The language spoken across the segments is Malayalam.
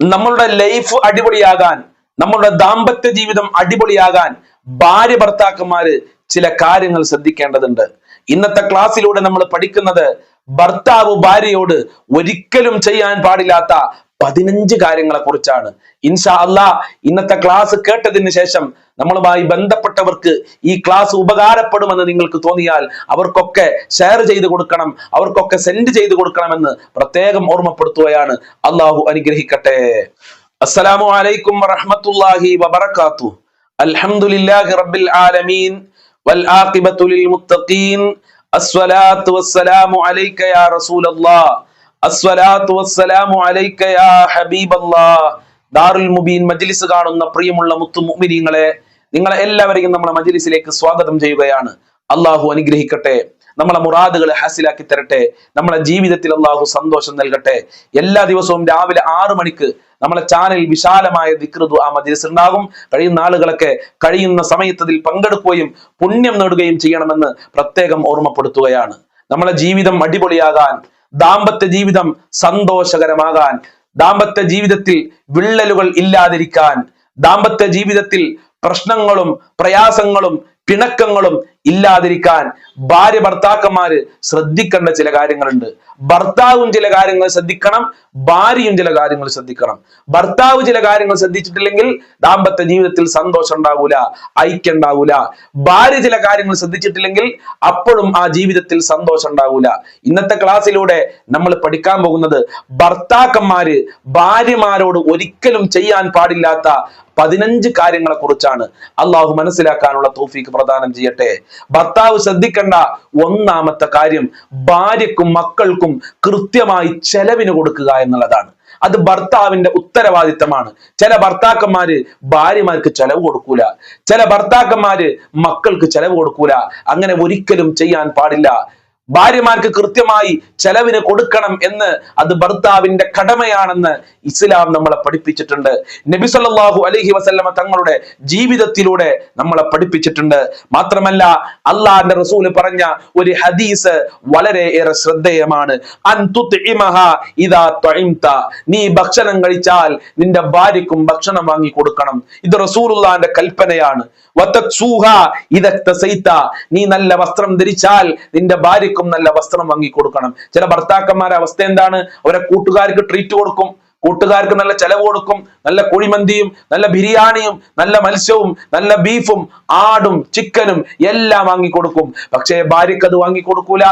നമ്മളുടെ ലൈഫ് അടിപൊളിയാകാൻ നമ്മളുടെ ദാമ്പത്യ ജീവിതം അടിപൊളിയാകാൻ ഭാര്യ ഭർത്താക്കന്മാര് ചില കാര്യങ്ങൾ ശ്രദ്ധിക്കേണ്ടതുണ്ട്. ഇന്നത്തെ ക്ലാസ്സിലൂടെ നമ്മൾ പഠിക്കുന്നത് ഭർത്താവ് ഭാര്യയോട് ഒരിക്കലും ചെയ്യാൻ പാടില്ലാത്ത പതിനഞ്ച് കാര്യങ്ങളെ കുറിച്ചാണ് ഇൻഷാ ഇന്നത്തെ ക്ലാസ് കേട്ടതിന് ശേഷം നമ്മളുമായി ബന്ധപ്പെട്ടവർക്ക് ഈ ക്ലാസ് ഉപകാരപ്പെടുമെന്ന് നിങ്ങൾക്ക് തോന്നിയാൽ അവർക്കൊക്കെ ഷെയർ ചെയ്ത് കൊടുക്കണം അവർക്കൊക്കെ സെൻഡ് ചെയ്ത് കൊടുക്കണമെന്ന് പ്രത്യേകം ഓർമ്മപ്പെടുത്തുകയാണ്. അള്ളാഹു അനുഗ്രഹിക്കട്ടെ. അസ്സലാമു അലൈക്കും വറഹ്മത്തുള്ളാഹി വബർക്കാത്തു അൽഹംദുലില്ലാഹി റബ്ബിൽ ആലമീൻ. വൽ ആഖിബത്തു ലിൽ മുത്തഖീൻ. അസ്സലാത്തു വസ്സലാമു അലൈക യാ റസൂലല്ലാഹ് അസ്സലാത്തു വസ്സലാമു അലൈക യാ ഹബീബല്ലാഹ് ദാറുൽ മുബീൻ മജ്ലിസ് കാണുന്ന പ്രിയമുള്ള മുത്തു മുഅ്മിനീങ്ങളെ നിങ്ങളെ എല്ലാവരെയും നമ്മുടെ മജ്ലിസിലേക്ക് സ്വാഗതം ചെയ്യുകയാണ്. അള്ളാഹു അനുഗ്രഹിക്കട്ടെ. നമ്മളെ മുറാദുകളെ ഹാസിലാക്കി തരട്ടെ. നമ്മളെ ജീവിതത്തിൽ അള്ളാഹു സന്തോഷം നൽകട്ടെ. എല്ലാ ദിവസവും രാവിലെ ആറു മണിക്ക് നമ്മളെ ചാനൽ വിശാലമായ ദിക്റുദു ആ മജ്ലിസ് ഉണ്ടാകും. കഴിയുന്ന ആളുകളൊക്കെ കഴിയുന്ന സമയത്ത് അതിൽ പങ്കെടുക്കുകയും പുണ്യം നേടുകയും ചെയ്യണമെന്ന് പ്രത്യേകം ഓർമ്മപ്പെടുത്തുകയാണ്. നമ്മളെ ജീവിതം അടിപൊളിയാകാൻ ദാമ്പത്യ ജീവിതം സന്തോഷകരമാകാൻ ദാമ്പത്യ ജീവിതത്തിൽ വിള്ളലുകൾ ഇല്ലാതിരിക്കാൻ ദാമ്പത്യ ജീവിതത്തിൽ പ്രശ്നങ്ങളും പ്രയാസങ്ങളും പിണക്കങ്ങളും ഇല്ലാതിരിക്കാൻ ഭാര്യ ഭർത്താക്കന്മാര് ശ്രദ്ധിക്കേണ്ട ചില കാര്യങ്ങളുണ്ട്. ഭർത്താവും ചില കാര്യങ്ങൾ ശ്രദ്ധിക്കണം ഭാര്യയും ചില കാര്യങ്ങൾ ശ്രദ്ധിക്കണം. ഭർത്താവ് ചില കാര്യങ്ങൾ ശ്രദ്ധിച്ചിട്ടില്ലെങ്കിൽ ദാമ്പത്യ ജീവിതത്തിൽ സന്തോഷം ഉണ്ടാവൂല ഐക്യം ഉണ്ടാവൂല. ഭാര്യ ചില കാര്യങ്ങൾ ശ്രദ്ധിച്ചിട്ടില്ലെങ്കിൽ അപ്പോഴും ആ ജീവിതത്തിൽ സന്തോഷം ഉണ്ടാവൂല. ഇന്നത്തെ ക്ലാസ്സിലൂടെ നമ്മൾ പഠിക്കാൻ പോകുന്നത് ഭർത്താക്കന്മാര് ഭാര്യമാരോട് ഒരിക്കലും ചെയ്യാൻ പാടില്ലാത്ത പതിനഞ്ച് കാര്യങ്ങളെ കുറിച്ചാണ്. അള്ളാഹു മനസ്സിലാക്കാനുള്ള തോഫീക്ക് പ്രദാനം ചെയ്യട്ടെ. ഭർത്താവ് ശ്രദ്ധിക്കേണ്ട ഒന്നാമത്തെ കാര്യം ഭാര്യക്കും മക്കൾക്കും കൃത്യമായി ചെലവിന് കൊടുക്കുക എന്നുള്ളതാണ്. അത് ഭർത്താവിന്റെ ഉത്തരവാദിത്തമാണ്. ചില ഭർത്താക്കന്മാര് ഭാര്യമാർക്ക് ചെലവ് കൊടുക്കൂല. ചില ഭർത്താക്കന്മാര് മക്കൾക്ക് ചെലവ് കൊടുക്കൂല. അങ്ങനെ ഒരിക്കലും ചെയ്യാൻ പാടില്ല. ഭാര്യമാർക്ക് കൃത്യമായി ചെലവിന് കൊടുക്കണം എന്ന് അത് ഭർത്താവിന്റെ കടമയാണെന്ന് ഇസ്ലാം നമ്മളെ പഠിപ്പിച്ചിട്ടുണ്ട്. നബി സല്ലാഹു അലഹി വസല്ലമ തങ്ങളുടെ ജീവിതത്തിലൂടെ നമ്മളെ പഠിപ്പിച്ചിട്ടുണ്ട്. മാത്രമല്ല അള്ളാഹിന്റെ റസൂൽ പറഞ്ഞ ഒരു ഹദീസ് വളരെ ഏറെ ശ്രദ്ധേയമാണ്. നീ ഭക്ഷണം കഴിച്ചാൽ നിന്റെ ഭാര്യക്കും ഭക്ഷണം വാങ്ങി കൊടുക്കണം. ഇത് റസൂലുള്ളാന്റെ കൽപ്പനയാണ്. നീ നല്ല വസ്ത്രം ധരിച്ചാൽ നിന്റെ ഭാര്യക്കും നല്ല വസ്ത്രം വാങ്ങി കൊടുക്കണം. ചില ഭർത്താക്കന്മാരെ അവസ്ഥ എന്താണ്? അവരെ കൂട്ടുകാർക്ക് ട്രീറ്റ് കൊടുക്കും. കൂട്ടുകാർക്ക് നല്ല ചെലവ് കൊടുക്കും. നല്ല കുഴിമന്തിയും നല്ല ബിരിയാണിയും നല്ല മത്സ്യവും നല്ല ബീഫും ആടും ചിക്കനും എല്ലാം വാങ്ങി കൊടുക്കും. പക്ഷേ ഭാര്യക്ക് അത് വാങ്ങി കൊടുക്കൂല.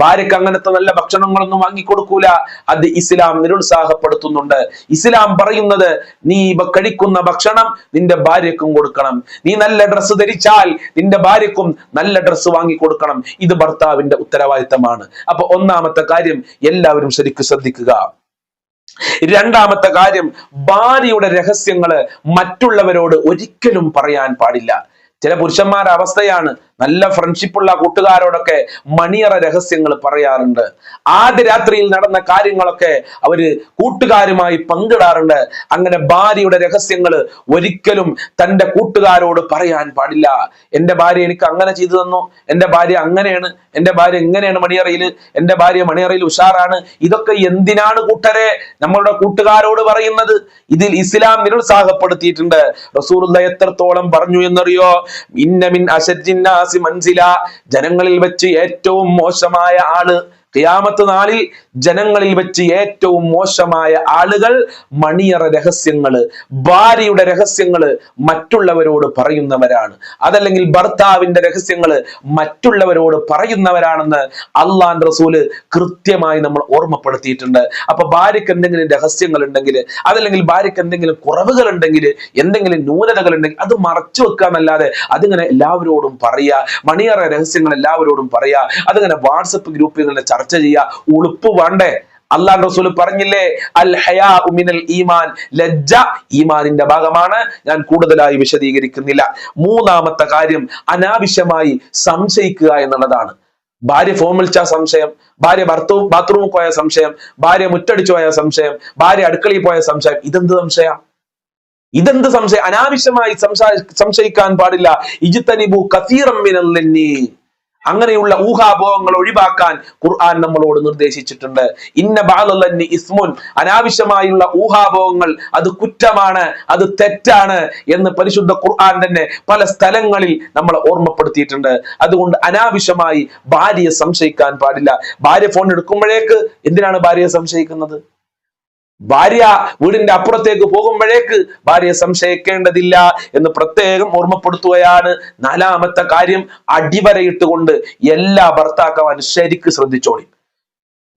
ഭാര്യക്ക് അങ്ങനത്തെ നല്ല ഭക്ഷണങ്ങളൊന്നും വാങ്ങിക്കൊടുക്കൂല. അത് ഇസ്ലാം നിരുത്സാഹപ്പെടുത്തുന്നുണ്ട്. ഇസ്ലാം പറയുന്നത് നീ ഇവ കഴിക്കുന്ന ഭക്ഷണം നിന്റെ ഭാര്യക്കും കൊടുക്കണം. നീ നല്ല ഡ്രസ്സ് ധരിച്ചാൽ നിന്റെ ഭാര്യക്കും നല്ല ഡ്രസ്സ് വാങ്ങി കൊടുക്കണം ഇത് ഭർത്താവിന്റെ ഉത്തരവാദിത്തമാണ്. അപ്പൊ ഒന്നാമത്തെ കാര്യം എല്ലാവരും ശരിക്കും ശ്രദ്ധിക്കുക. രണ്ടാമത്തെ കാര്യം ഭാര്യയുടെ രഹസ്യങ്ങൾ മറ്റുള്ളവരോട് ഒരിക്കലും പറയാൻ പാടില്ല. ചില പുരുഷന്മാരുടെ അവസ്ഥയാണ് നല്ല ഫ്രണ്ട്ഷിപ്പുള്ള കൂട്ടുകാരോടൊക്കെ മണിയറ രഹസ്യങ്ങൾ പറയാറുണ്ട്. ആദ്യ രാത്രിയിൽ നടന്ന കാര്യങ്ങളൊക്കെ അവർ കൂട്ടുകാരുമായി പങ്കിടാറുണ്ട്. അങ്ങനെ ഭാര്യയുടെ രഹസ്യങ്ങൾ ഒരിക്കലും തന്റെ കൂട്ടുകാരോട് പറയാൻ പാടില്ല. എന്റെ ഭാര്യ എനിക്ക് അങ്ങനെ ചെയ്തു തന്നു. എന്റെ ഭാര്യ അങ്ങനെയാണ്. എന്റെ ഭാര്യ എങ്ങനെയാണ് മണിയറയിൽ എന്റെ ഭാര്യ മണിയറയിൽ ഉഷാറാണ്. ഇതൊക്കെ എന്തിനാണ് കൂട്ടരെ നമ്മളുടെ കൂട്ടുകാരോട് പറയുന്നത്? ഇതിൽ ഇസ്ലാം നിരുത്സാഹപ്പെടുത്തിയിട്ടുണ്ട്. റസൂലുള്ള എത്രത്തോളം പറഞ്ഞു എന്നറിയോ? ഇന്നമിൻ അശജിന്നാസി മൻസില ജനങ്ങളിൽ വെച്ച് ഏറ്റവും മോശമായ ആൾ. ഖിയാമത്ത് നാളിൽ ജനങ്ങളിൽ വെച്ച് ഏറ്റവും മോശമായ ആളുകൾ മണിയറ രഹസ്യങ്ങൾ ഭാര്യയുടെ രഹസ്യങ്ങൾ മറ്റുള്ളവരോട് പറയുന്നവരാണ്. അതല്ലെങ്കിൽ ഭർത്താവിന്റെ രഹസ്യങ്ങൾ മറ്റുള്ളവരോട് പറയുന്നവരാണെന്ന് അള്ളാൻ റസൂൽ കൃത്യമായി നമ്മൾ ഓർമ്മപ്പെടുത്തിയിട്ടുണ്ട്. അപ്പൊ ഭാര്യയ്ക്ക് എന്തെങ്കിലും രഹസ്യങ്ങൾ ഉണ്ടെങ്കിൽ അതല്ലെങ്കിൽ ഭാര്യയ്ക്ക് എന്തെങ്കിലും കുറവുകൾ ഉണ്ടെങ്കിൽ എന്തെങ്കിലും ന്യൂനതകൾ ഉണ്ടെങ്കിൽ അത് മറച്ചു വെക്കുക എന്നല്ലാതെ അതിങ്ങനെ എല്ലാവരോടും പറയുക മണിയറ രഹസ്യങ്ങൾ എല്ലാവരോടും പറയുക അതിങ്ങനെ വാട്സപ്പ് ഗ്രൂപ്പിൽ ചർച്ച ചെയ്യുക ഉളുപ്പ് വേണ്ടേ? അള്ളാൻ റസൂൽ പറഞ്ഞില്ലേ അൽ ഹയാ ഉമിനൽ ഈമാൻ ലജ്ജ ഈമാനിന്റെ ഭാഗമാണ്. ഞാൻ കൂടുതലായി വിശദീകരിക്കുന്നില്ല. മൂന്നാമത്തെ കാര്യം അനാവശ്യമായി സംശയിക്കുക എന്നുള്ളതാണ്. ഭാര്യ ഫോൺ വിളിച്ച സംശയം ഭാര്യ ഭർത്തവും ബാത്റൂമിൽ പോയ സംശയം ഭാര്യ മുറ്റടിച്ചു പോയ സംശയം ഭാര്യ അടുക്കളയിൽ പോയ സംശയം. ഇതെന്ത് സംശയം? ഇതെന്ത് സംശയം? അനാവശ്യമായി സംശയിക്കാൻ പാടില്ല. ഇജിത്തനിബു കസീറം മിനൽ അങ്ങനെയുള്ള ഊഹാഭോഹങ്ങൾ ഒഴിവാക്കാൻ ഖുർആൻ നമ്മളോട് നിർദ്ദേശിച്ചിട്ടുണ്ട്. ഇന്ന ബാലി ഇസ്മുൻ അനാവശ്യമായുള്ള ഊഹാഭോഹങ്ങൾ അത് കുറ്റമാണ് അത് തെറ്റാണ് എന്ന് പരിശുദ്ധ ഖുർആൻ തന്നെ പല സ്ഥലങ്ങളിൽ നമ്മളെ ഓർമ്മപ്പെടുത്തിയിട്ടുണ്ട്. അതുകൊണ്ട് അനാവശ്യമായി ഭാര്യയെ സംശയിക്കാൻ പാടില്ല. ഭാര്യ ഫോൺ എടുക്കുമ്പോഴേക്ക് എന്തിനാണ് ഭാര്യയെ സംശയിക്കുന്നത്? ഭാര്യ വീടിന്റെ അപ്പുറത്തേക്ക് പോകുമ്പോഴേക്ക് ഭാര്യയെ സംശയിക്കേണ്ടതില്ല എന്ന് പ്രത്യേകം ഓർമ്മപ്പെടുത്തുകയാണ് നാലാമത്തെ കാര്യം അടിവരയിട്ടുകൊണ്ട് എല്ലാ ഭർത്താക്കന്മാരും ശരിക്ക് ശ്രദ്ധിച്ചോളി.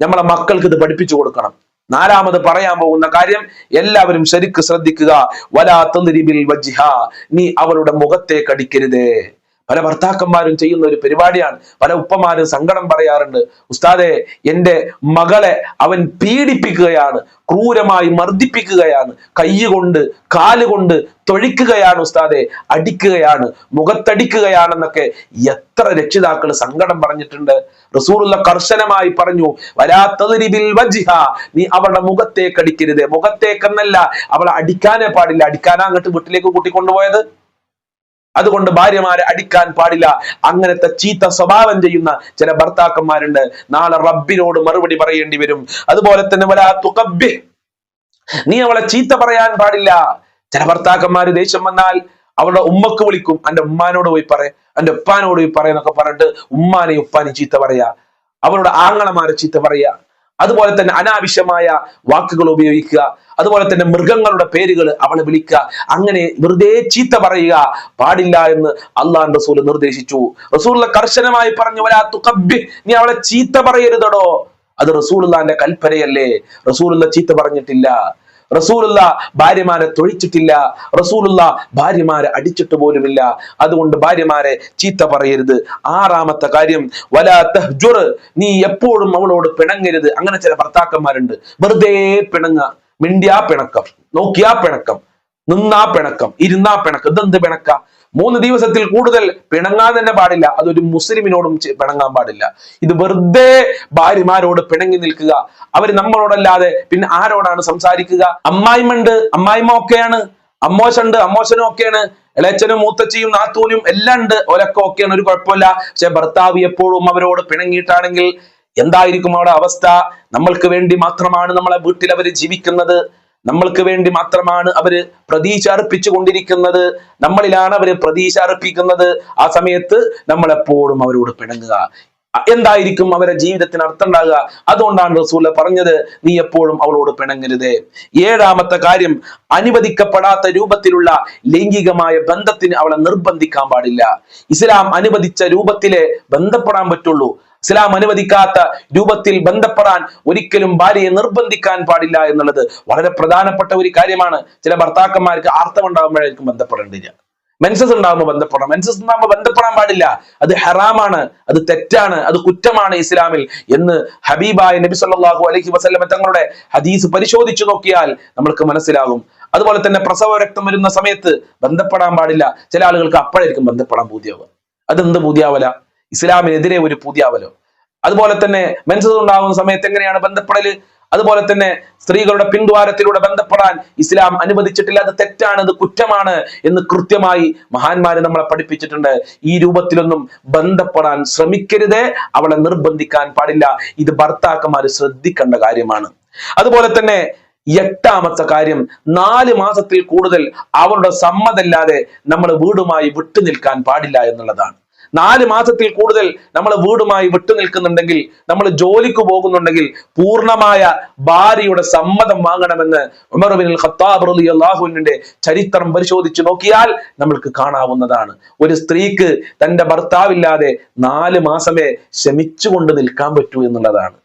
നമ്മളെ മക്കൾക്ക് ഇത് പഠിപ്പിച്ചു കൊടുക്കണം. നാലാമത് പറയാൻ പോകുന്ന കാര്യം എല്ലാവരും ശരിക്ക് ശ്രദ്ധിക്കുക. വലാത്തതിരിബിൽ വജിഹ. നീ അവളുടെ മുഖത്തേക്ക് അടിക്കരുതേ. പല ഭർത്താക്കന്മാരും ചെയ്യുന്ന ഒരു പരിപാടിയാണ്. പല ഉപ്പമാരും സങ്കടം പറയാറുണ്ട്. ഉസ്താദെ എന്റെ മകളെ അവൻ പീഡിപ്പിക്കുകയാണ് ക്രൂരമായി മർദ്ദിപ്പിക്കുകയാണ് കൈകൊണ്ട് കാലുകൊണ്ട് തൊഴിക്കുകയാണ് ഉസ്താദെ അടിക്കുകയാണ് മുഖത്തടിക്കുകയാണെന്നൊക്കെ എത്ര രക്ഷിതാക്കൾ സങ്കടം പറഞ്ഞിട്ടുണ്ട്. റസൂറുള്ള കർശനമായി പറഞ്ഞു വരാത്തതിരിബിൽ വജിഹ നീ അവളുടെ മുഖത്തേക്ക് അടിക്കരുത്. മുഖത്തേക്കെന്നല്ല അവളെ അടിക്കാനേ പാടില്ല. അടിക്കാനാ അങ്ങോട്ട് വീട്ടിലേക്ക് കൂട്ടിക്കൊണ്ടുപോയത്? അതുകൊണ്ട് ഭാര്യമാരെ അടിക്കാൻ പാടില്ല. അങ്ങനത്തെ ചീത്ത സ്വഭാവം ചെയ്യുന്ന ചില ഭർത്താക്കന്മാരുണ്ട്. നാളെ റബ്ബിനോട് മറുപടി പറയേണ്ടി വരും. അതുപോലെ തന്നെ വലാ തുകബ്ബി നീ അവളെ ചീത്ത പറയാൻ പാടില്ല. ചില ഭർത്താക്കന്മാര് ദേഷ്യം വന്നാൽ അവളുടെ ഉമ്മക്ക് വിളിക്കും. എന്റെ ഉമ്മാനോട് പോയി പറ. എന്റെ ഉപ്പാനോട് പോയി പറയാന്നൊക്കെ പറഞ്ഞിട്ട് ഉമ്മാനെ ഉപ്പാനെ ചീത്ത പറയാ. അവരുടെ ആങ്ങളമാരെ ചീത്ത പറയാ. അതുപോലെ തന്നെ അനാവശ്യമായ വാക്കുകൾ ഉപയോഗിക്കുക. അതുപോലെ തന്നെ മൃഗങ്ങളുടെ പേരുകൾ അവളെ വിളിക്കുക. അങ്ങനെ വെറുതെ ചീത്ത പറയുക. പാടില്ല എന്ന് അള്ളാൻ റസൂൽ നിർദ്ദേശിച്ചു. റസൂലിനെ കർശനമായി പറഞ്ഞു വരാ തുക്കബി നീ അവളെ ചീത്ത പറയരുതടോ. അത് റസൂലുള്ളാന്റെ കൽപ്പനയല്ലേ. റസൂലുള്ള ചീത്ത പറഞ്ഞിട്ടില്ല. റസൂലുള്ള ഭാര്യമാരെ തൊഴിച്ചിട്ടില്ല. റസൂലുള്ള ഭാര്യമാരെ അടിച്ചിട്ട് പോലുമില്ല. അതുകൊണ്ട് ഭാര്യമാരെ ചീത്ത പറയരുത്. ആറാമത്തെ കാര്യം വലാ തഹ്ജുർ. നീ എപ്പോഴും അവളോട് പിണങ്ങരുത്. അങ്ങനെ ചില ഭർത്താക്കന്മാരുണ്ട്. വെറുതെ പിണങ്ങ മിണ്ടിയാ പിണക്കം നോക്കിയാ പിണക്കം നിന്നാ പിണക്കം ഇരുന്നാ പിണക്കം ഇതെന്ത് പിണക്ക? മൂന്ന് ദിവസത്തിൽ കൂടുതൽ പിണങ്ങാൻ തന്നെ പാടില്ല. അതൊരു മുസ്ലിമിനോടും പിണങ്ങാൻ പാടില്ല. ഇത് വെറുതെ ഭാര്യമാരോട് പിണങ്ങി നിൽക്കുക. അവർ നമ്മളോടല്ലാതെ പിന്നെ ആരോടാണ് സംസാരിക്കുക? അമ്മായിമുണ്ട് അമ്മായിമ്മ ഒക്കെയാണ്. അമ്മോശുണ്ട് അമ്മോശനും ഒക്കെയാണ്. ഇളച്ചനും മൂത്തച്ചിയും നാത്തൂനും എല്ലാം ഉണ്ട്. ഓലൊക്കെ ഒക്കെയാണ് ഒരു കുഴപ്പമില്ല. പക്ഷെ ഭർത്താവ് എപ്പോഴും അവരോട് പിണങ്ങിയിട്ടാണെങ്കിൽ എന്തായിരിക്കും അവിടെ അവസ്ഥ? നമ്മൾക്ക് വേണ്ടി മാത്രമാണ് നമ്മളെ വീട്ടിൽ അവർ ജീവിക്കുന്നത്. നമ്മൾക്ക് വേണ്ടി മാത്രമാണ് അവർ പ്രതീക്ഷ അർപ്പിച്ചു കൊണ്ടിരിക്കുന്നത്. നമ്മളിലാണ് അവർ പ്രതീക്ഷ അർപ്പിക്കുന്നത്. ആ സമയത്ത് നമ്മൾ എപ്പോഴും അവരോട് പിണങ്ങുക. എന്തായിരിക്കും അവരെ ജീവിതത്തിന് അർത്ഥം ഉണ്ടാകുക? അതുകൊണ്ടാണ് റസൂല പറഞ്ഞത് നീ എപ്പോഴും അവളോട് പിണങ്ങരുത്. ഏഴാമത്തെ കാര്യം അനുവദിക്കപ്പെടാത്ത രൂപത്തിലുള്ള ലൈംഗികമായ ബന്ധത്തിന് അവളെ നിർബന്ധിക്കാൻ പാടില്ല. ഇസ്ലാം അനുവദിച്ച രൂപത്തിലെ ബന്ധപ്പെടാൻ പറ്റുള്ളൂ. ഇസ്ലാം അനുവദിക്കാത്ത രൂപത്തിൽ ബന്ധപ്പെടാൻ ഒരിക്കലും ഭാര്യയെ നിർബന്ധിക്കാൻ പാടില്ല എന്നുള്ളത് വളരെ പ്രധാനപ്പെട്ട ഒരു കാര്യമാണ്. ചില ഭർത്താക്കന്മാർക്ക് ആർത്തമുണ്ടാകുമ്പോഴായിരിക്കും ബന്ധപ്പെടേണ്ടില്ല മെൻസസ് ഉണ്ടാകുമ്പോൾ ബന്ധപ്പെടണം. മെൻസസ് ഉണ്ടാകുമ്പോൾ ബന്ധപ്പെടാൻ പാടില്ല. അത് ഹറാമാണ് അത് തെറ്റാണ് അത് കുറ്റമാണ് ഇസ്ലാമിൽ എന്ന് ഹബീബായ നബി സല്ലാഹു അലഹി വസല്ലമ തങ്ങളുടെ ഹദീസ് പരിശോധിച്ചു നോക്കിയാൽ നമ്മൾക്ക് മനസ്സിലാകും. അതുപോലെ തന്നെ പ്രസവ രക്തം വരുന്ന സമയത്ത് ബന്ധപ്പെടാൻ പാടില്ല. ചില ആളുകൾക്ക് അപ്പോഴായിരിക്കും ബന്ധപ്പെടാൻ പൂതിയാവുക. അതെന്ത് പൂതിയാവല? ഇസ്ലാമിനെതിരെ ഒരു പൂതിയാവലോ അതുപോലെ തന്നെ മെൻസസ് ഉണ്ടാകുന്ന സമയത്ത് എങ്ങനെയാണ് ബന്ധപ്പെടൽ? അതുപോലെ തന്നെ സ്ത്രീകളുടെ പിന്ദ്വാരത്തിലൂടെ ബന്ധപ്പെടാൻ ഇസ്ലാം അനുവദിച്ചിട്ടില്ല. അത് തെറ്റാണ് അത് കുറ്റമാണ് എന്ന് കൃത്യമായി മഹാന്മാര് നമ്മളെ പഠിപ്പിച്ചിട്ടുണ്ട്. ഈ രൂപത്തിലൊന്നും ബന്ധപ്പെടാൻ ശ്രമിക്കരുതേ അവളെ നിർബന്ധിക്കാൻ പാടില്ല. ഇത് ഭർത്താക്കന്മാർ ശ്രദ്ധിക്കേണ്ട കാര്യമാണ്. അതുപോലെ തന്നെ എട്ടാമത്തെ കാര്യം നാല് മാസത്തിൽ കൂടുതൽ അവരുടെ സമ്മതല്ലാതെ നമ്മൾ വീടുമായി വിട്ടു നിൽക്കാൻ പാടില്ല എന്നുള്ളതാണ്. നാല് മാസത്തിൽ കൂടുതൽ നമ്മൾ വീടുമായി വിട്ടു നിൽക്കുന്നുണ്ടെങ്കിൽ നമ്മൾ ജോലിക്ക് പോകുന്നുണ്ടെങ്കിൽ പൂർണമായ ഭാര്യയുടെ സമ്മതം വാങ്ങണമെന്ന് ഉമർ ബിൻ ഖത്താബ് ചരിത്രം പരിശോധിച്ച് നോക്കിയാൽ നമ്മൾക്ക് കാണാവുന്നതാണ്. ഒരു സ്ത്രീക്ക് തന്റെ ഭർത്താവില്ലാതെ നാല് മാസമേ ശമിച്ചുകൊണ്ട് നിൽക്കാൻ പറ്റൂ എന്നുള്ളതാണ്.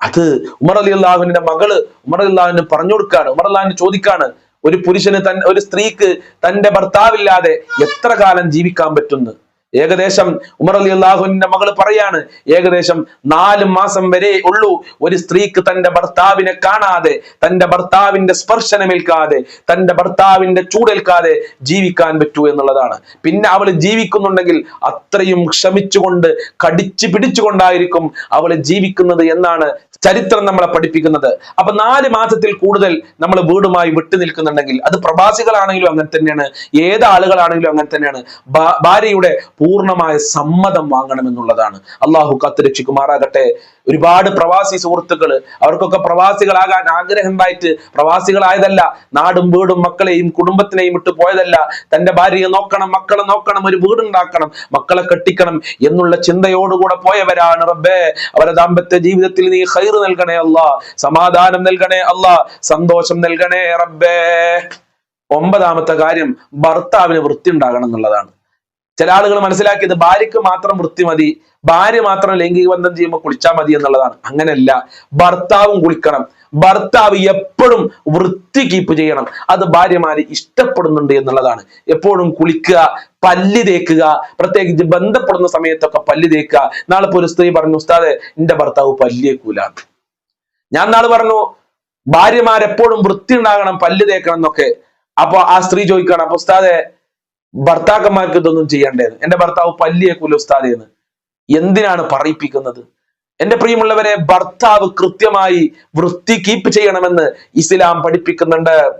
അത് ഉമർ അലി അള്ളാഹുവിന്റെ മകൾ ഉമർ അള്ളാഹുവിന് പറഞ്ഞു കൊടുക്കാണ് ഉമർ അള്ളാഹിന് ചോദിക്കാണ് ഒരു പുരുഷന് തൻ ഒരു സ്ത്രീക്ക് തന്റെ ഭർത്താവില്ലാതെ എത്ര കാലം ജീവിക്കാൻ പറ്റുന്നു? ഏകദേശം ഉമർ അലി അള്ളാഹുവിന്റെ മകൾ പറയാണ് ഏകദേശം നാല് മാസം വരെ ഉള്ളൂ. ഒരു സ്ത്രീക്ക് തന്റെ ഭർത്താവിനെ കാണാതെ തന്റെ ഭർത്താവിന്റെ സ്പർശനമേൽക്കാതെ തന്റെ ഭർത്താവിന്റെ ചൂടേൽക്കാതെ ജീവിക്കാൻ പറ്റൂ എന്നുള്ളതാണ്. പിന്നെ അവൾ ജീവിക്കുന്നുണ്ടെങ്കിൽ അത്രയും ക്ഷമിച്ചുകൊണ്ട് കടിച്ചു പിടിച്ചുകൊണ്ടായിരിക്കും അവൾ ജീവിക്കുന്നത് എന്നാണ് ചരിത്രം നമ്മളെ പഠിപ്പിക്കുന്നത്. അപ്പൊ നാല് മാസത്തിൽ കൂടുതൽ നമ്മൾ വീടുമായി വിട്ടു നിൽക്കുന്നുണ്ടെങ്കിൽ അത് പ്രവാസികളാണെങ്കിലും അങ്ങനെ തന്നെയാണ് ഏത് ആളുകളാണെങ്കിലും അങ്ങനെ തന്നെയാണ്. ഭാര്യയുടെ പൂർണമായ സമ്മതം വാങ്ങണമെന്നുള്ളതാണ്. അള്ളാഹു കാത്തുരക്ഷിക്കുമാറാകട്ടെ ഒരുപാട് പ്രവാസി സുഹൃത്തുക്കൾ അവർക്കൊക്കെ പ്രവാസികളാകാൻ ആഗ്രഹം പ്രവാസികളായതല്ല നാടും വീടും മക്കളെയും കുടുംബത്തിനെയും വിട്ടു പോയതല്ല. തന്റെ ഭാര്യയെ നോക്കണം മക്കളെ നോക്കണം ഒരു വീടുണ്ടാക്കണം മക്കളെ കെട്ടിക്കണം എന്നുള്ള ചിന്തയോടുകൂടെ പോയവരാണ് റബ്ബേ. അവരെ ദാമ്പത്യ ജീവിതത്തിൽ നീ ഹൈർ നൽകണേ അല്ല സമാധാനം നൽകണേ അല്ല സന്തോഷം നൽകണേ റബ്ബേ. ഒമ്പതാമത്തെ കാര്യം ഭർത്താവിന് വൃത്തി ഉണ്ടാകണം എന്നുള്ളതാണ്. ചില ആളുകൾ മനസ്സിലാക്കിയത് ഭാര്യക്ക് മാത്രം വൃത്തി മതി ഭാര്യ മാത്രം ലൈംഗിക ബന്ധം ചെയ്യുമ്പോൾ കുളിച്ചാൽ മതി എന്നുള്ളതാണ്. അങ്ങനെയല്ല ഭർത്താവും കുളിക്കണം. ഭർത്താവ് എപ്പോഴും വൃത്തി കീപ്പ് ചെയ്യണം. അത് ഭാര്യമാര് ഇഷ്ടപ്പെടുന്നുണ്ട് എന്നുള്ളതാണ്. എപ്പോഴും കുളിക്കുക പല്ല് തേക്കുക പ്രത്യേകിച്ച് ബന്ധപ്പെടുന്ന സമയത്തൊക്കെ പല്ല് തേക്കുക. നാളെ ഇപ്പോൾ ഒരു സ്ത്രീ പറഞ്ഞു ഉസ്താദെ എന്റെ ഭർത്താവ് പല്ലിയേക്കൂല ഞാൻ നാളെ പറഞ്ഞു ഭാര്യമാരെപ്പോഴും വൃത്തി ഉണ്ടാകണം പല്ല് തേക്കണം എന്നൊക്കെ. അപ്പൊ ആ സ്ത്രീ ചോദിക്കണം അപ്പൊ ഉസ്താദെ ഭർത്താക്കന്മാർക്ക് ഇതൊന്നും ചെയ്യേണ്ടത്. എന്റെ ഭർത്താവ് പല്ലിയെ ഉസ്താദെ എന്ന്. എന്തിനാണ് പറയിപ്പിക്കുന്നത്? എന്റെ പ്രിയമുള്ളവരെ ഭർത്താവ് കൃത്യമായി വൃത്തി കീപ്പ് ചെയ്യണമെന്ന് ഇസ്ലാം പഠിപ്പിക്കുന്നുണ്ട്.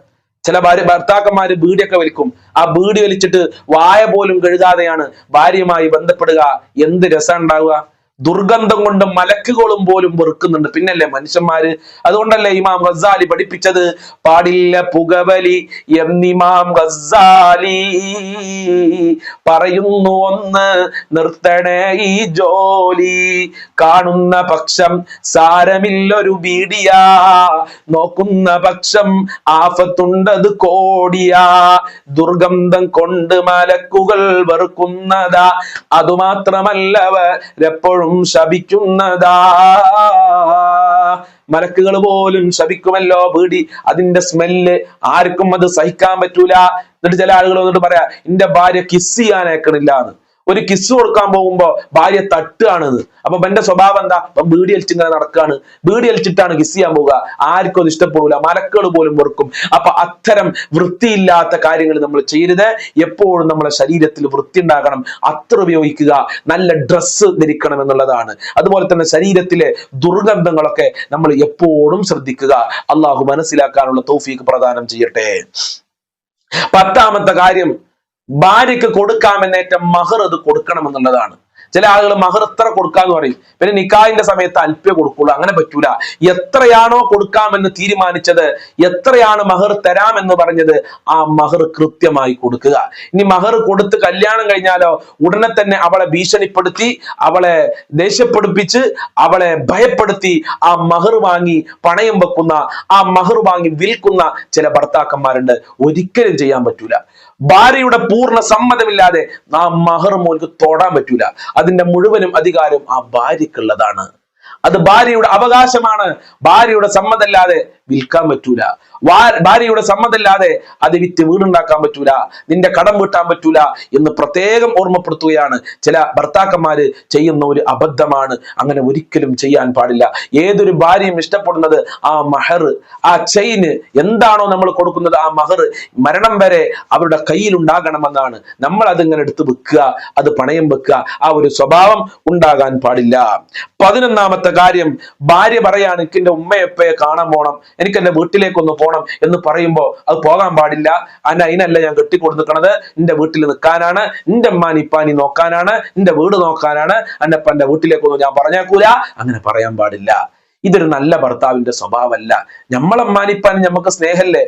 ചില ഭാര്യ ഭർത്താക്കന്മാര് ബീഡിയൊക്കെ വലിക്കും. ആ ബീഡി വലിച്ചിട്ട് വായ പോലും കഴുകാതെയാണ് ഭാര്യയുമായി ബന്ധപ്പെടുക. എന്ത് രസം ഉണ്ടാവുക ദുർഗന്ധം കൊണ്ട് മലക്കുകളും പോലും വെറുക്കുന്നുണ്ട്. പിന്നല്ലേ മനുഷ്യന്മാര്? അതുകൊണ്ടല്ലേ ഇമാം ഗസാലി പഠിപ്പിച്ചത്? പാടില്ല പുകവലി എന്നിമാം ഗസാലി പറയുന്നു ഒന്ന് നിർത്തണേ ഈ ജോലി. കാണുന്ന പക്ഷം സാരമില്ലൊരു ബീഡിയാ നോക്കുന്ന പക്ഷം ആഫത്തുണ്ടത് കോടിയാ. ദുർഗന്ധം കൊണ്ട് മലക്കുകൾ വെറുക്കുന്നതാ. അതുമാത്രമല്ലവരെപ്പോഴും ശപിക്കുന്നതാ. മലക്കുകൾ പോലും ശപിക്കുമല്ലോ പീടി. അതിന്റെ സ്മെല്ല് ആർക്കും അത് സഹിക്കാൻ പറ്റൂല. എന്നിട്ട് ചില ആളുകൾ വന്നിട്ട് പറയാ എന്റെ ഭാര്യ കിസ് ചെയ്യാൻ അയക്കണില്ല എന്ന്. ഒരു കിസ് കൊടുക്കാൻ പോകുമ്പോ ഭാര്യ തട്ടുകയാണെന്ന്. അപ്പൊ എന്റെ സ്വഭാവം എന്താ? ബീഡി അലിച്ച് ഇങ്ങനെ നടക്കുകയാണ്. ബീഡി അലിച്ചിട്ടാണ് കിസ് ചെയ്യാൻ പോവുക. ആർക്കും അത് ഇഷ്ടപ്പെടൂല. മലക്കുകൾ പോലും വെറുക്കും. അപ്പൊ അത്തരം വൃത്തിയില്ലാത്ത കാര്യങ്ങൾ നമ്മൾ ചെയ്യരുത്. എപ്പോഴും നമ്മളെ ശരീരത്തിൽ വൃത്തി ഉണ്ടാകണം. അത്ര ഉപയോഗിക്കുക. നല്ല ഡ്രസ്സ് ധരിക്കണം എന്നുള്ളതാണ്. അതുപോലെ തന്നെ ശരീരത്തിലെ ദുർഗന്ധങ്ങളൊക്കെ നമ്മൾ എപ്പോഴും ശ്രദ്ധിക്കുക. അള്ളാഹു മനസ്സിലാക്കാനുള്ള തൗഫീക്ക് പ്രദാനം ചെയ്യട്ടെ. പത്താമത്തെ കാര്യം. ഭാര്യയ്ക്ക് കൊടുക്കാമെന്നേറ്റ മഹർ അത് കൊടുക്കണം എന്നുള്ളതാണ് ചില ആളുകൾ മഹർ എത്ര കൊടുക്കാന്ന് പറയും. പിന്നെ നിക്കാഹിന്റെ സമയത്ത് അല്പേ കൊടുക്കുള്ളൂ. അങ്ങനെ പറ്റൂല. എത്രയാണോ കൊടുക്കാമെന്ന് തീരുമാനിച്ചത് എത്രയാണ് മഹർ തരാമെന്ന് പറഞ്ഞത് ആ മഹർ കൃത്യമായി കൊടുക്കുക. ഇനി മഹർ കൊടുത്ത് കല്യാണം കഴിഞ്ഞാലോ ഉടനെ തന്നെ അവളെ ഭീഷണിപ്പെടുത്തി അവളെ ദേഷ്യപ്പെടുപ്പിച്ച് അവളെ ഭയപ്പെടുത്തി ആ മഹർ വാങ്ങി പണയം വെക്കുന്ന ആ മഹർ വാങ്ങി വിൽക്കുന്ന ചില ഭർത്താക്കന്മാരുണ്ട്. ഒരിക്കലും ചെയ്യാൻ പറ്റൂല. ഭാര്യയുടെ പൂർണ സമ്മതമില്ലാതെ ആ മഹർ മോൻക്ക് തൊടാൻ പറ്റൂല. അതിന്റെ മുഴുവനും അധികാരം ആ ഭാര്യക്കുള്ളതാണ് അത് ഭാര്യയുടെ അവകാശമാണ്. ഭാര്യയുടെ സമ്മതമില്ലാതെ വിൽക്കാൻ പറ്റൂല. ഭാര്യയുടെ സമ്മതമില്ലാതെ അത് വിറ്റ് വീടുണ്ടാക്കാൻ പറ്റൂല. നിന്റെ കടം വീട്ടാൻ പറ്റൂല എന്ന് പ്രത്യേകം ഓർമ്മപ്പെടുത്തുകയാണ്. ചില ഭർത്താക്കന്മാര് ചെയ്യുന്ന ഒരു അബദ്ധമാണ്. അങ്ങനെ ഒരിക്കലും ചെയ്യാൻ പാടില്ല. ഏതൊരു ഭാര്യയും ഇഷ്ടപ്പെടുന്നത് ആ മഹർ ആ ചെയിന് എന്താണോ നമ്മൾ കൊടുക്കുന്നത് ആ മഹർ മരണം വരെ അവരുടെ കയ്യിൽ ഉണ്ടാകണമെന്നാണ്. നമ്മൾ അതിങ്ങനെ എടുത്ത് വെക്കുക അത് പണയം വെക്കുക ആ ഒരു സ്വഭാവം ഉണ്ടാകാൻ പാടില്ല. പതിനൊന്നാമത്തെ കാര്യം ഭാര്യ പറയാണ് എനിക്ക് എന്റെ ഉമ്മയപ്പയെ കാണാൻ പോണം? എനിക്ക് എന്റെ വീട്ടിലേക്കൊന്ന് പോകണം എന്ന് പറയുമ്പോൾ അത് പോകാൻ പാടില്ല. അന്ന അതിനല്ല ഞാൻ കെട്ടിക്കൊടുക്കണത് എന്റെ വീട്ടിൽ നിൽക്കാനാണ്. എന്റെ അമ്മാനി ഇപ്പാനി നോക്കാനാണ്. എന്റെ വീട് നോക്കാനാണ്. അന്നപ്പ എന്റെ വീട്ടിലേക്കൊന്നും ഞാൻ പറഞ്ഞേക്കൂല. അങ്ങനെ പറയാൻ പാടില്ല. ഇതൊരു നല്ല ഭർത്താവിന്റെ സ്വഭാവമല്ല. നമ്മളെ അമ്മാനിപ്പാനി നമുക്ക് സ്നേഹല്ലേ?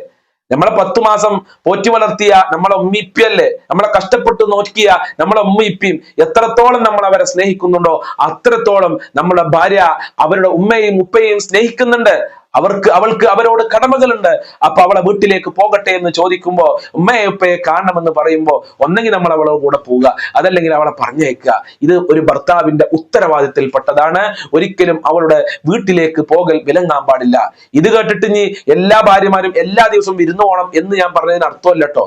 നമ്മളെ പത്ത് മാസം പോറ്റി വളർത്തിയ നമ്മളെ ഉമ്മിപ്പിയല്ലേ നമ്മളെ കഷ്ടപ്പെട്ട് നോക്കിയ നമ്മളെ ഉമ്മയിപ്പിയും എത്രത്തോളം നമ്മൾ അവരെ സ്നേഹിക്കുന്നുണ്ടോ അത്രത്തോളം നമ്മളെ ഭാര്യ അവരുടെ ഉമ്മയും ഉപ്പയും സ്നേഹിക്കുന്നുണ്ട്. അവർക്ക് അവൾക്ക് അവരോട് കടമകളുണ്ട്. അപ്പൊ അവളെ വീട്ടിലേക്ക് പോകട്ടെ എന്ന് ചോദിക്കുമ്പോൾ ഉമ്മയെ ഉപ്പയെ കാണണമെന്ന് പറയുമ്പോ ഒന്നെങ്കിൽ നമ്മൾ അവളെ കൂടെ പോവുക. അതല്ലെങ്കിൽ അവളെ പറഞ്ഞേക്കുക ഇത് ഒരു ഭർത്താവിന്റെ ഉത്തരവാദിത്തത്തിൽപ്പെട്ടതാണ്. ഒരിക്കലും അവളുടെ വീട്ടിലേക്ക് പോകൽ വിലങ്ങാൻ പാടില്ല. ഇത് കേട്ടിട്ട് ഇനി എല്ലാ ഭാര്യമാരും എല്ലാ ദിവസവും വിരുന്നു പോകണം എന്ന് ഞാൻ പറഞ്ഞതിന് അർത്ഥമല്ല കേട്ടോ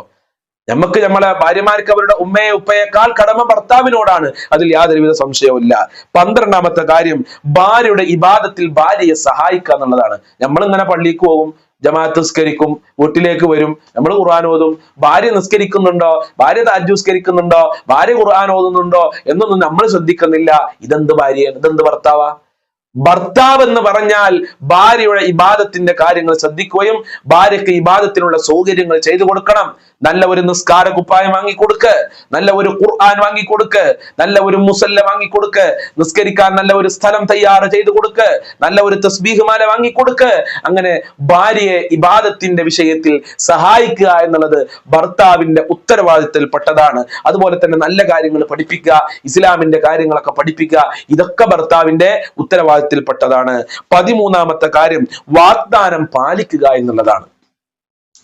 നമുക്ക് നമ്മളെ ഭാര്യമാർക്ക് അവരുടെ ഉമ്മയെ ഉപ്പയേക്കാൾ കടമ ഭർത്താവിനോടാണ് അതിൽ യാതൊരുവിധ സംശയവുമില്ല. പന്ത്രണ്ടാമത്തെ കാര്യം ഭാര്യയുടെ ഇബാദത്തിൽ ഭാര്യയെ സഹായിക്കുക എന്നുള്ളതാണ്. നമ്മൾ ഇങ്ങനെ പള്ളിക്ക് പോകും ജമാഅത്ത് നിസ്കരിക്കും വീട്ടിലേക്ക് വരും നമ്മൾ ഖുർആൻ ഓതും. ഭാര്യ നിസ്കരിക്കുന്നുണ്ടോ? ഭാര്യ താജുസ്കരിക്കുന്നുണ്ടോ ഭാര്യ ഖുർആൻ ഓതുന്നുണ്ടോ? എന്നൊന്നും നമ്മൾ ശ്രദ്ധിക്കുന്നില്ല. ഇതെന്ത് ഭാര്യയാണ്? ഇതെന്ത് ഭർത്താവാ? ഭർത്താവ് എന്ന് പറഞ്ഞാൽ ഭാര്യയുടെ ഇബാദത്തിന്റെ കാര്യങ്ങൾ ശ്രദ്ധിക്കുകയും ഭാര്യയ്ക്ക് ഇബാദത്തിനുള്ള സൗകര്യങ്ങൾ ചെയ്തു കൊടുക്കണം. നല്ല ഒരു നിസ്കാര കുപ്പായം വാങ്ങിക്കൊടുക്ക് നല്ല ഒരു ഖുർആൻ വാങ്ങിക്കൊടുക്ക് നല്ല ഒരു മുസല്ല വാങ്ങിക്കൊടുക്ക് നിസ്കരിക്കാൻ നല്ല ഒരു സ്ഥലം തയ്യാർ ചെയ്തു കൊടുക്ക് നല്ല ഒരു തസ്ബീഹ് മാല വാങ്ങിക്കൊടുക്ക്. അങ്ങനെ ഭാര്യയെ ഇബാദത്തിന്റെ വിഷയത്തിൽ സഹായിക്കുക എന്നുള്ളത് ഭർത്താവിന്റെ ഉത്തരവാദിത്തത്തിൽപ്പെട്ടതാണ്. അതുപോലെ തന്നെ നല്ല കാര്യങ്ങൾ പഠിപ്പിക്കുക ഇസ്ലാമിന്റെ കാര്യങ്ങളൊക്കെ പഠിപ്പിക്കുക ഇതൊക്കെ ഭർത്താവിന്റെ ഉത്തരവാദിത്തത്തിൽപ്പെട്ടതാണ് പതിമൂന്നാമത്തെ കാര്യം വാഗ്ദാനം പാലിക്കുക എന്നുള്ളതാണ്.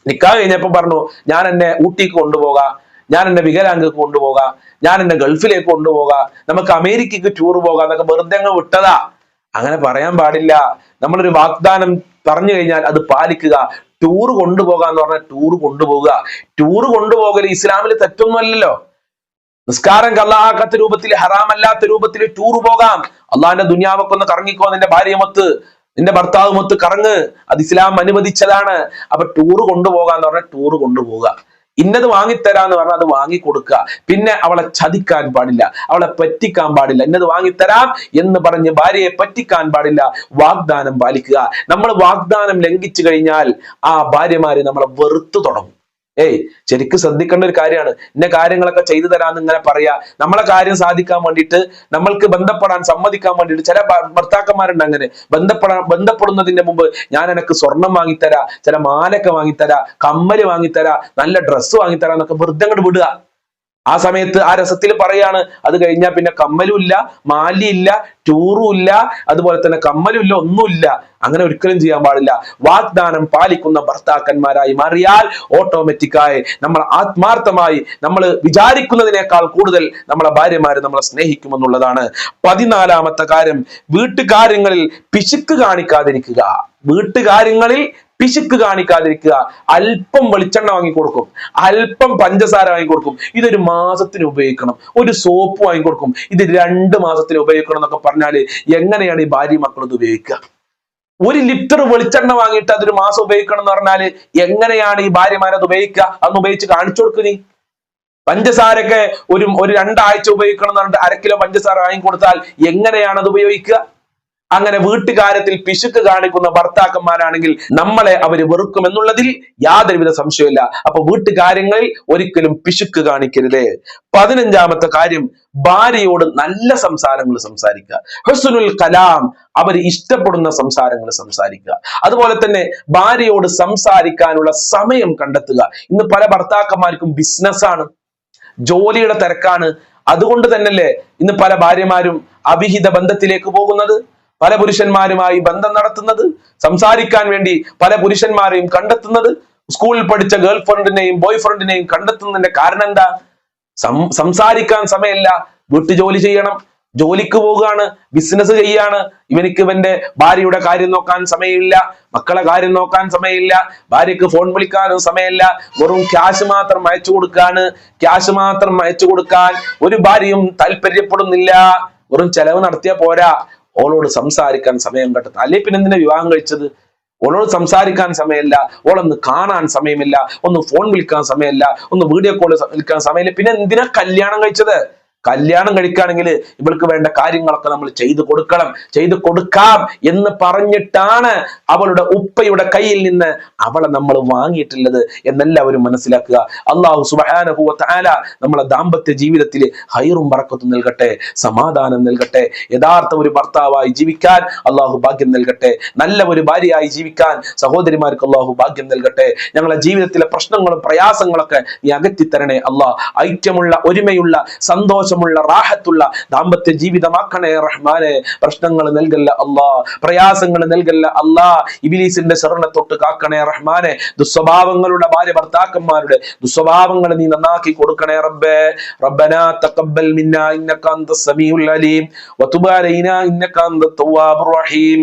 നിക്കാ കഴിഞ്ഞപ്പോ പറഞ്ഞു ഞാൻ എന്നെ ഊട്ടിക്ക് കൊണ്ടുപോകാം. ഞാൻ എന്നെ വികലാംഗക്ക് കൊണ്ടുപോകാം. ഞാൻ എന്നെ ഗൾഫിലേക്ക് കൊണ്ടുപോകാം. നമുക്ക് അമേരിക്കക്ക് ടൂർ പോകാം എന്നൊക്കെ വെറുതെ അങ്ങ് വിട്ടതാ. അങ്ങനെ പറയാൻ പാടില്ല. നമ്മളൊരു വാഗ്ദാനം പറഞ്ഞു കഴിഞ്ഞാൽ അത് പാലിക്കുക. ടൂർ കൊണ്ടുപോകാന്ന് പറഞ്ഞാൽ ടൂർ കൊണ്ടുപോകുക. ടൂർ കൊണ്ടുപോകൽ ഇസ്ലാമിൽ തെറ്റൊന്നുമല്ലല്ലോ നിസ്കാരം കള്ളാക്കാത്ത രൂപത്തിൽ ഹറാമല്ലാത്ത രൂപത്തിൽ ടൂർ പോകാം. അള്ളാഹിന്റെ ദുനിയാവൊക്കെ ഒന്ന് കറങ്ങിക്കോ നിന്റെ ഭാര്യമൊത്ത് നിന്റെ ഭർത്താവുമൊത്ത് കറങ്ങ്. അത് ഇസ്ലാം അനുവദിച്ചതാണ്. അപ്പൊ ടൂർ കൊണ്ടുപോകാന്ന് പറഞ്ഞാൽ ടൂർ കൊണ്ടുപോകുക ഇന്നത് വാങ്ങിത്തരാന്ന് പറഞ്ഞാൽ അത് വാങ്ങിക്കൊടുക്കുക. പിന്നെ അവളെ ചതിക്കാൻ പാടില്ല അവളെ പറ്റിക്കാൻ പാടില്ല. ഇന്നത് വാങ്ങിത്തരാം എന്ന് പറഞ്ഞ് ഭാര്യയെ പറ്റിക്കാൻ പാടില്ല. വാഗ്ദാനം പാലിക്കുക. നമ്മൾ വാഗ്ദാനം ലംഘിച്ചു കഴിഞ്ഞാൽ ആ ഭാര്യമാര് നമ്മളെ വെറുത്തു തുടങ്ങും. ഏയ് ശരിക്കും ശ്രദ്ധിക്കേണ്ട ഒരു കാര്യമാണ്. ഇന്ന കാര്യങ്ങളൊക്കെ ചെയ്തു തരാന്ന് ഇങ്ങനെ പറയാ. നമ്മളെ കാര്യം സാധിക്കാൻ വേണ്ടിയിട്ട് നമ്മൾക്ക് ബന്ധപ്പെടാൻ സമ്മതിക്കാൻ വേണ്ടിയിട്ട് ചില ഭർത്താക്കന്മാരുണ്ട് അങ്ങനെ. ബന്ധപ്പെടാൻ ബന്ധപ്പെടുന്നതിന്റെ മുമ്പ് ഞാൻ എനക്ക് സ്വർണം വാങ്ങിത്തരാ ചില മാലൊക്കെ വാങ്ങിത്തരാ കമ്മൽ വാങ്ങിത്തരാ നല്ല ഡ്രസ്സ് വാങ്ങിത്തരാ എന്നൊക്കെ വെറുതെ അങ്ങോട്ട് വിടുക. ആ സമയത്ത് ആ രസത്തിൽ പറയാണ് അത് കഴിഞ്ഞാൽ പിന്നെ കമ്മലുമില്ല മാലിയില്ല ഇല്ല അതുപോലെ തന്നെ കമ്മലുമില്ല ഒന്നുമില്ല. അങ്ങനെ ഒരിക്കലും ചെയ്യാൻ പാടില്ല. വാഗ്ദാനം പാലിക്കുന്ന ഭർത്താക്കന്മാരായി മാറിയാൽ ഓട്ടോമാറ്റിക്കായി നമ്മൾ ആത്മാർത്ഥമായി നമ്മൾ വിചാരിക്കുന്നതിനേക്കാൾ കൂടുതൽ നമ്മളെ ഭാര്യമാര് നമ്മളെ സ്നേഹിക്കുമെന്നുള്ളതാണ്. പതിനാലാമത്തെ കാര്യം വീട്ടുകാര്യങ്ങളിൽ പിശുക്ക് കാണിക്കാതിരിക്കുക. വീട്ടുകാര്യങ്ങളിൽ പിശുക്ക് കാണിക്കാതിരിക്കുക. അല്പം വെളിച്ചെണ്ണ വാങ്ങി കൊടുക്കും അല്പം പഞ്ചസാര വാങ്ങി കൊടുക്കും ഇതൊരു മാസത്തിന് ഉപയോഗിക്കണം. ഒരു സോപ്പ് വാങ്ങി കൊടുക്കും ഇത് രണ്ട് മാസത്തിന് ഉപയോഗിക്കണം എന്നൊക്കെ പറഞ്ഞാൽ എങ്ങനെയാണ് ഈ ഭാര്യ മക്കൾ ഇത് ഉപയോഗിക്കുക? ഒരു ലിറ്റർ വെളിച്ചെണ്ണ വാങ്ങിയിട്ട് അതൊരു മാസം ഉപയോഗിക്കണം എന്ന് പറഞ്ഞാൽ എങ്ങനെയാണ് ഈ ഭാര്യമാരത് ഉപയോഗിക്കുക? അന്ന് ഉപയോഗിച്ച് കാണിച്ചു കൊടുക്കുക നീ. പഞ്ചസാരൊക്കെ ഒരു ഒരു രണ്ടാഴ്ച ഉപയോഗിക്കണം എന്ന് പറഞ്ഞിട്ട് അര കിലോ പഞ്ചസാര വാങ്ങിക്കൊടുത്താൽ എങ്ങനെയാണ് അത് ഉപയോഗിക്കുക? അങ്ങനെ വീട്ടുകാര്യത്തിൽ പിശുക്ക് കാണിക്കുന്ന ഭർത്താക്കന്മാരാണെങ്കിൽ നമ്മളെ അവർ വെറുക്കും എന്നുള്ളതിൽ യാതൊരുവിധ സംശയമില്ല അപ്പൊ വീട്ടുകാര്യങ്ങളിൽ ഒരിക്കലും പിശുക്ക് കാണിക്കരുത്. പതിനഞ്ചാമത്തെ കാര്യം ഭാര്യയോട് നല്ല സംസാരങ്ങൾ സംസാരിക്കുക. ഹസുനുൽ കലാം അവർ ഇഷ്ടപ്പെടുന്ന സംസാരങ്ങൾ സംസാരിക്കുക. അതുപോലെ തന്നെ ഭാര്യയോട് സംസാരിക്കാനുള്ള സമയം കണ്ടെത്തുക. ഇന്ന് പല ഭർത്താക്കന്മാർക്കും ബിസിനസ്സാണ് ജോലിയുടെ തിരക്കാണ്. അതുകൊണ്ട് തന്നെയല്ലേ ഇന്ന് പല ഭാര്യമാരും അവിഹിത ബന്ധത്തിലേക്ക് പോകുന്നത്? പല പുരുഷന്മാരുമായി ബന്ധം നടത്തുന്നത് സംസാരിക്കാൻ വേണ്ടി പല പുരുഷന്മാരെയും കണ്ടെത്തുന്നത് സ്കൂളിൽ പഠിച്ച ഗേൾ ഫ്രണ്ടിനെയും ബോയ് ഫ്രണ്ടിനെയും കണ്ടെത്തുന്നതിന്റെ കാരണം എന്താ? സംസാരിക്കാൻ സമയമില്ല. വീട്ടു ജോലി ചെയ്യണം. ജോലിക്ക് പോവുകയാണ്. ബിസിനസ് ചെയ്യാണ്. ഇവനിക്ക് ഇവന്റെ ഭാര്യയുടെ കാര്യം നോക്കാൻ സമയമില്ല. മക്കളെ കാര്യം നോക്കാൻ സമയമില്ല. ഭാര്യക്ക് ഫോൺ വിളിക്കാനും സമയമില്ല. വെറും ക്യാഷ് മാത്രം അയച്ചു കൊടുക്കാണ് ക്യാഷ് മാത്രം അയച്ചു കൊടുക്കാൻ ഒരു ഭാര്യയും താല്പര്യപ്പെടുന്നില്ല. വെറും ചെലവ് നടത്തിയാൽ പോരാ. ഓളോട് സംസാരിക്കാൻ സമയം കണ്ടെത്തുന്നത് അല്ലെ പിന്നെ എന്തിനാ വിവാഹം കഴിച്ചത്? ഓളോട് സംസാരിക്കാൻ സമയമില്ല. ഓളൊന്ന് കാണാൻ സമയമില്ല. ഒന്ന് ഫോൺ വിളിക്കാൻ സമയമില്ല. ഒന്ന് വീഡിയോ കോൾ വിളിക്കാൻ സമയമില്ല. പിന്നെ എന്തിനാ കല്യാണം കഴിച്ചത്? കല്യാണം കഴിക്കുകയാണെങ്കിൽ ഇവൾക്ക് വേണ്ട കാര്യങ്ങളൊക്കെ നമ്മൾ ചെയ്തു കൊടുക്കണം ചെയ്തു കൊടുക്കാം എന്ന് പറഞ്ഞിട്ടാണ് അവളുടെ ഉപ്പയുടെ കയ്യിൽ നിന്ന് അവളെ നമ്മൾ വാങ്ങിയിട്ടുള്ളത് എന്നെല്ലാവരും മനസ്സിലാക്കുക. അള്ളാഹു സുബാനഹുവ ആല നമ്മളെ ദാമ്പത്യ ജീവിതത്തിൽ ഹൈറും പറക്കത്തും നൽകട്ടെ സമാധാനം നൽകട്ടെ യഥാർത്ഥ ഒരു ഭർത്താവായി ജീവിക്കാൻ അള്ളാഹു ഭാഗ്യം നൽകട്ടെ നല്ല ഒരു ഭാര്യയായി ജീവിക്കാൻ സഹോദരിമാർക്ക് അള്ളാഹു ഭാഗ്യം നൽകട്ടെ ഞങ്ങളുടെ ജീവിതത്തിലെ പ്രശ്നങ്ങളും പ്രയാസങ്ങളൊക്കെ നീ അകറ്റിത്തരണേ അള്ളാഹ് ഐക്യമുള്ള ഒരുമയുള്ള സന്തോഷമുള്ള റാഹത്തുള്ള ദാമ്പത്യ ജീവിതമാക്കണേ റഹ്മാനെ. പ്രശ്നങ്ങൾ നൽകല്ല അല്ലാ. പ്രയാസങ്ങൾ നൽകല്ല അല്ലാ. ഇബിലീസിന്റെ ശരണ തൊട്ട് കാക്കണേ റഹ്മാനെ. ദുസ്വഭാവങ്ങളുടെ ഭാര്യ ഭർത്താക്കന്മാരുടെ ദുസ്വഭാവങ്ങൾ നീ നന്നാക്കി കൊടുക്കണേ റബ്ബേ. റബ്ബനാ തഖബ്ബൽ മിന്നാ ഇന്നക അന്ത സമീഉൽ അലീം. വതുബ് അലൈനാ ഇന്നക അന്ത തവ്വാബുർ റഹീം.